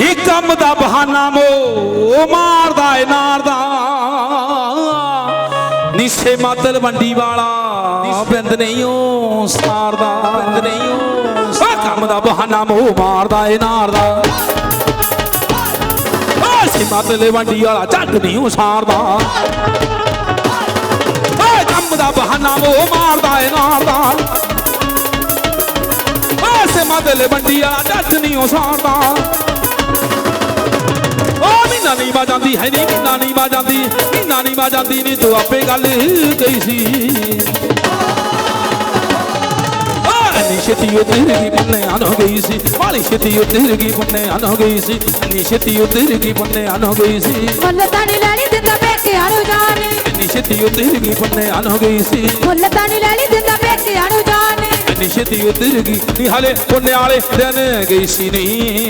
ਨੀ ਕੰਮ ਦਾ ਬਹਾਨਾ ਮੋ ਮਾਰਦਾ ਏ ਨਾਰ ਦਾ ਨਿਸੇ ਮਾਤਲ ਵੰਡੀ ਵਾਲਾ ਬਿੰਦ ਨਹੀਂ ਉਹ ਸਾਰਦਾ। ਬਿੰਦ ਨਹੀਂ ਉਹ ਕੰਮ ਦਾ ਬਹਾਨਾ ਮੋ ਮਾਰਦਾ ਏ ਨਾਰ ਦਾ ਓ ਸਿਮਾਤਲ ਵੰਡੀ ਵਾਲਾ ਝੱਟ ਨਹੀਂ ਉਹ ਸਾਰਦਾ ਕੰਮ ਦਾ ਬਹਾਨਾ ਉਹ ਮਾਰਦਾ ਏ ਨਾਰ ਦਾ ਓਏ ਸਿਮਾਤਲ ਵੰਡੀ ਵਾਲਾ ਝੱਟ ਨਹੀਂ ਉਹ ਸਾਰਦਾ। ਓ ਮੀਨਾ ਨਹੀਂ ਵਾ ਜਾਂਦੀ ਹੈ ਨਹੀਂ ਮੀਨਾ ਨਹੀਂ ਵਾ ਜਾਂਦੀ ਮੀਨਾ ਨਹੀਂ ਵਾ ਜਾਂਦੀ ਨਹੀਂ ਤੂੰ ਆਪੇ ਗੱਲ ਕਹੀ ਸੀ। ਓ ਨੀ ਛੇਤੀ ਉਤਰ ਗਈ ਬੰਨੇ ਆਨ ਹੋ ਗਈ ਸੀ। ਵਾਲੀ ਛੇਤੀ ਉਤਰ ਗਈ ਬੰਨੇ ਆਨ ਹੋ ਗਈ ਸੀ। ਨੀ ਛੇਤੀ ਉਤਰ ਗਈ ਬੰਨੇ ਆਨ ਹੋ ਗਈ ਸੀ। ਮੁੱਲ ਤਾਣੀ ਲੈਣੀ ਦਿੰਦਾ ਪੇਕਿਆਂ ਨੂੰ ਜਾਣੇ ਨੀ ਛੇਤੀ ਉਤਰ ਗਈ ਬੰਨੇ ਆਨ ਹੋ ਗਈ ਸੀ। ਮੁੱਲ ਤਾਣੀ ਲੈਣੀ ਦਿੰਦਾ ਪੇਕਿਆਂ ਨੂੰ ਜਾਣੇ ਨੀ ਛੇਤੀ ਉਤਰ ਗਈ ਨੀ ਹਾਲੇ ਪੁੰਨੇ ਵਾਲੇ ਦਿਨ ਗਈ ਸੀ ਨਹੀਂ